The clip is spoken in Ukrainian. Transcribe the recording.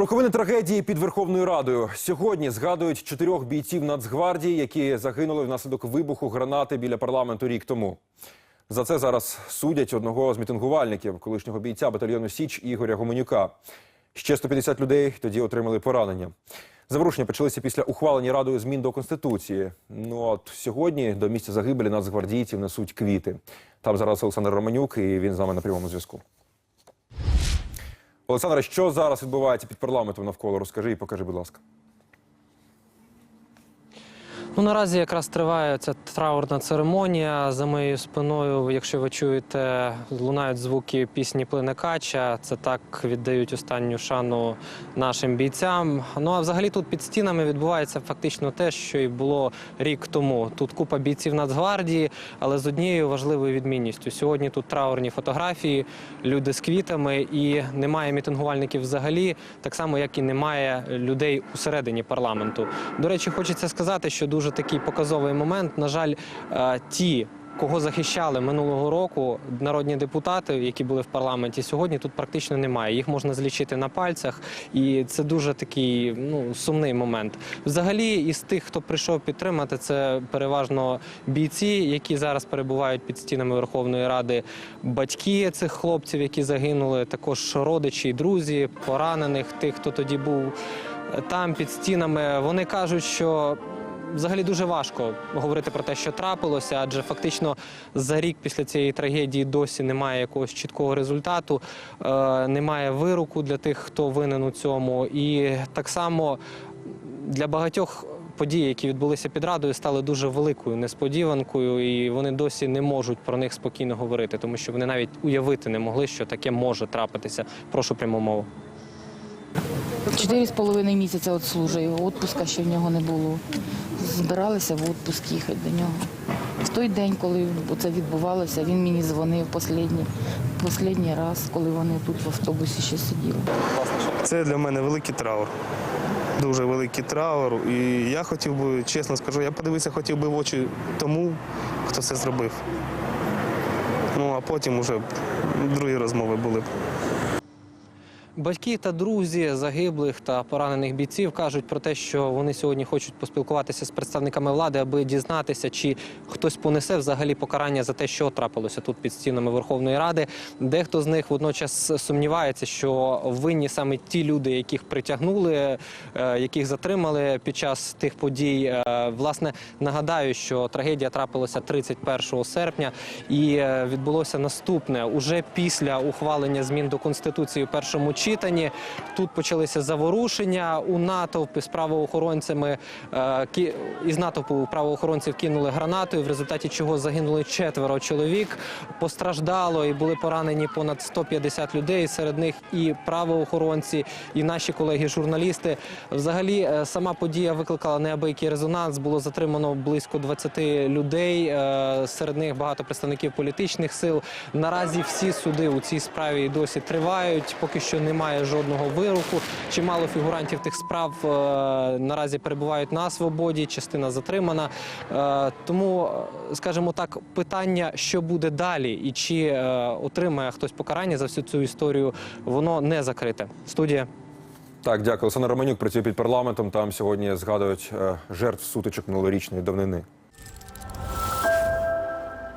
Роковини трагедії під Верховною Радою сьогодні згадують чотирьох бійців Нацгвардії, які загинули внаслідок вибуху гранати біля парламенту рік тому. За це зараз судять одного з мітингувальників, колишнього бійця батальйону Січ Ігоря Гуменюка. Ще 150 людей тоді отримали поранення. Заворушення почалися після ухвалення радою змін до конституції. Ну от сьогодні до місця загибелі нацгвардійців несуть квіти. Там зараз Олександр Романюк, і він з нами на прямому зв'язку. Олександре, що зараз відбувається під парламентом навколо? Розкажи і покажи, будь ласка. Ну, наразі якраз триває ця траурна церемонія. За моєю спиною, якщо ви чуєте, лунають звуки пісні Плине Кача. Це так віддають останню шану нашим бійцям. Ну а взагалі тут під стінами відбувається фактично те, що і було рік тому. Тут купа бійців Нацгвардії, але з однією важливою відмінністю. Сьогодні тут траурні фотографії, люди з квітами, і немає мітингувальників взагалі, так само як і немає людей усередині парламенту. До речі, хочеться сказати, що дуже такий показовий момент. На жаль, е, ті. Кого захищали минулого року народні депутати, які були в парламенті, сьогодні тут практично немає. Їх можна злічити на пальцях, і це дуже такий ну сумний момент. Взагалі, із тих, хто прийшов підтримати, це переважно бійці, які зараз перебувають під стінами Верховної Ради, батьки цих хлопців, які загинули, також родичі, і друзі, поранених, тих, хто тоді був там під стінами. Вони кажуть, що взагалі дуже важко говорити про те, що трапилося, адже фактично за рік після цієї трагедії досі немає якогось чіткого результату, е, немає вироку для тих, хто винен у цьому. І так само для багатьох. Події, які відбулися під радою, стали дуже великою несподіванкою, і вони досі не можуть про них спокійно говорити, тому що вони навіть уявити не могли, що таке може трапитися. Прошу пряму мову. Чотири з половиною місяця от служив, відпуска ще в нього не було. Збиралися в відпуск їхати до нього. В той день, коли це відбувалося, він мені дзвонив останній, останній раз, коли вони тут в автобусі ще сиділи. Це для мене великий траур. Дуже великий траур. І я хотів би, чесно скажу, я подивитися хотів би в очі тому, хто це зробив. Ну а потім вже другі розмови були б. Батьки та друзі загиблих та поранених бійців кажуть про те, що вони сьогодні хочуть поспілкуватися з представниками влади, аби дізнатися, чи хтось понесе взагалі покарання за те, що трапилося тут під стінами Верховної Ради. Дехто з них водночас сумнівається, що винні саме ті люди, яких притягнули, е, яких затримали під час тих подій. Е, Власне, нагадаю, що трагедія трапилася 31 серпня, і е, відбулося наступне уже після ухвалення змін до конституції у першому читанні. Тут почалися заворушення у натовпи з правоохоронцями. е, Із натовпу правоохоронців кинули гранатою, в результаті чого загинули четверо чоловік. Постраждало і були поранені понад 150 людей. Серед них і правоохоронці, і наші колеги-журналісти. Взагалі, е, сама подія викликала неабиякий резонанс. Було затримано близько 20 людей. е, Серед них багато представників політичних сил. Наразі всі суди у цій справі досі тривають. Поки що немає жодного вироку. Чимало фігурантів тих справ е, наразі перебувають на свободі. Частина затримана. Е, Тому, е, скажімо так, питання, що буде далі, і чи отримає хтось покарання за всю цю історію, воно не закрите. Студія. Так, дякую. Олександр Романюк працює під парламентом. Там сьогодні згадують жертв сутичок минулорічної давнини.